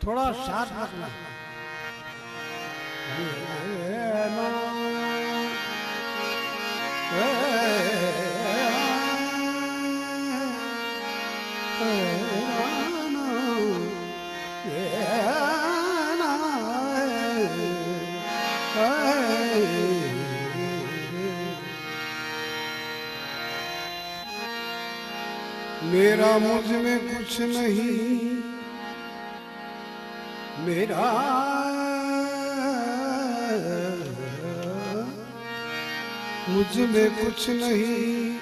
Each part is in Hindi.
થોડા સાથ રાખના Oh. मेरा मुझमें कुछ नहीं। मेरा मुझमें कुछ नहीं।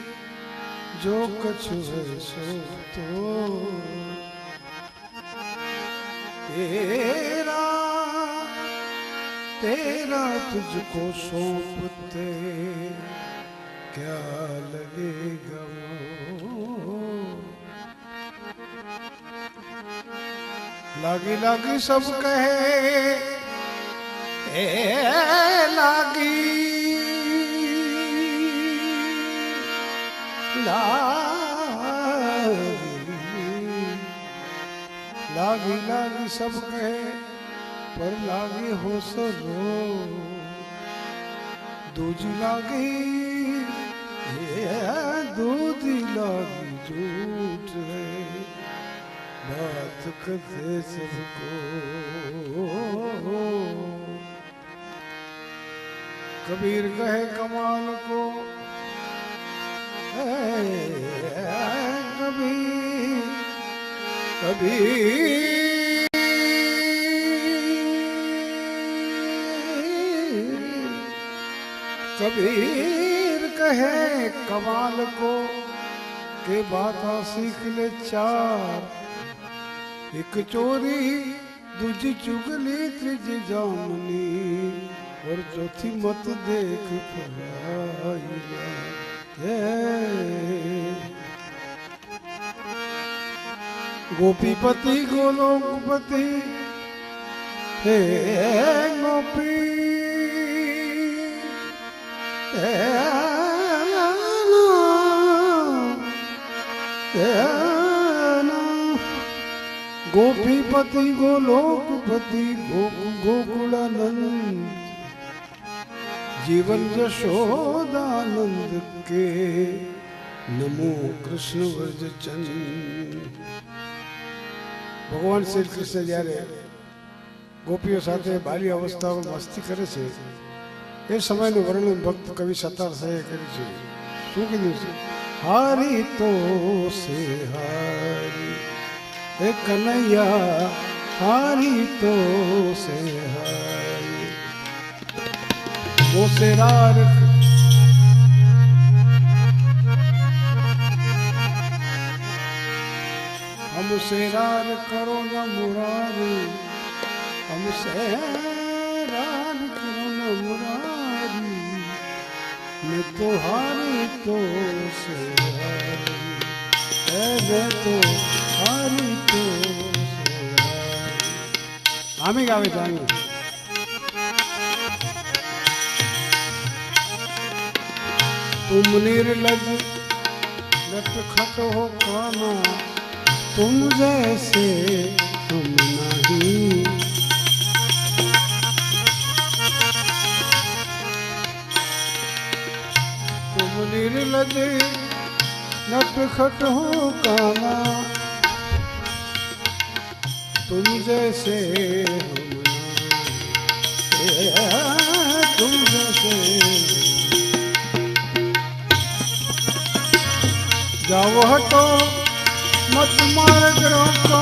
जो कुछ है सो तो। तेरा तेरा तुझको सौंपते। क्या लगेगा वो? लागी लागी सब कहे, ए, लागी। लागी लागी लागी सब कहे, पर लागी हो सो दूजी लागी दूधी लागी झूठ है। बात करते सबको। कबीर कहे कमाल को कभी कभी कबीर कहे कमाल को के बाता सीख ले चार। एक चोरी, दूजी चुगली, तीजी जामनी। और चौथी मत देख गोपीपति गोलोकपति हे गोपी, हे गोपीपति गोलोकपति गोक गोकुलानंद जीवन यशोदानंद के नमो कृष्ण व्रज ચંદ ભગવાન શ્રી કૃષ્ણ જ્યારે ગોપીઓ સાથે બાલી અવસ્થામાં મસ્તી કરે છે એ સમયનું વર્ણન ભક્ત કવિ સતાર સાહેબ કર્યું છે શું કીધું છે હારી તો સે હારી એ કનૈયા હારી તો સે હારી વો સેરા રખ હમસે રાર કરો ન મુરારી હમસે રાર કરો ન મુરારી मैं तो हारी तो से हारी है। मैं तो हारी तो से हारी आमी गावे जानी तुम निर्लज नटखट हो काना तुम जैसे निर्लज नटखट हो काना तुम जैसे तुम जैसे जाओ हटो, मत मार्ग रोको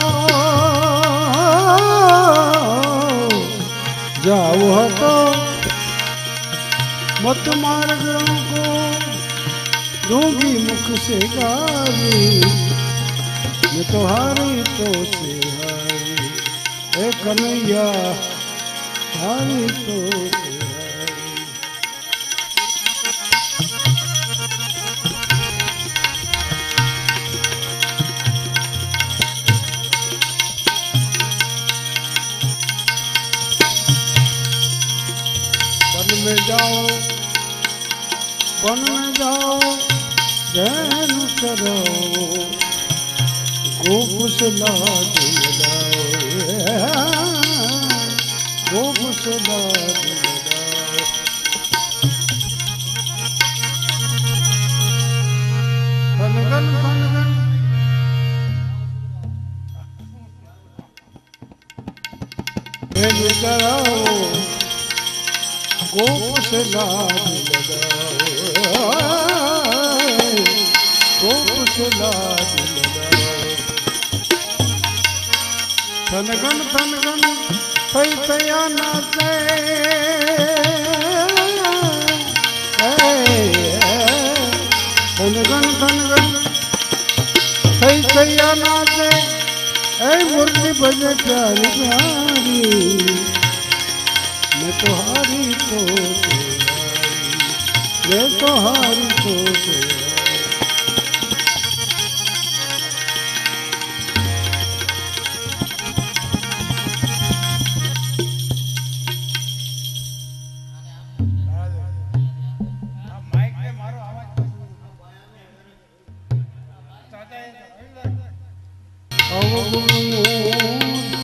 जाओ हटो, मत मार्ग रोको दूँगी मुख से गाली मैं तो हारी तो से हारी ए कन्हैया हारी तो जाओ વન જાઓ જૈન સરો ગોપુસલા ગોપુસલા Ele será o गोप से लाभ लगाए थनगन थनगन पैसया नाचे थनगन थनगन पैसया नाचे। ऐ बजे प्यारी प्यारी। મેં તો હારી તો મેં તો હારી તો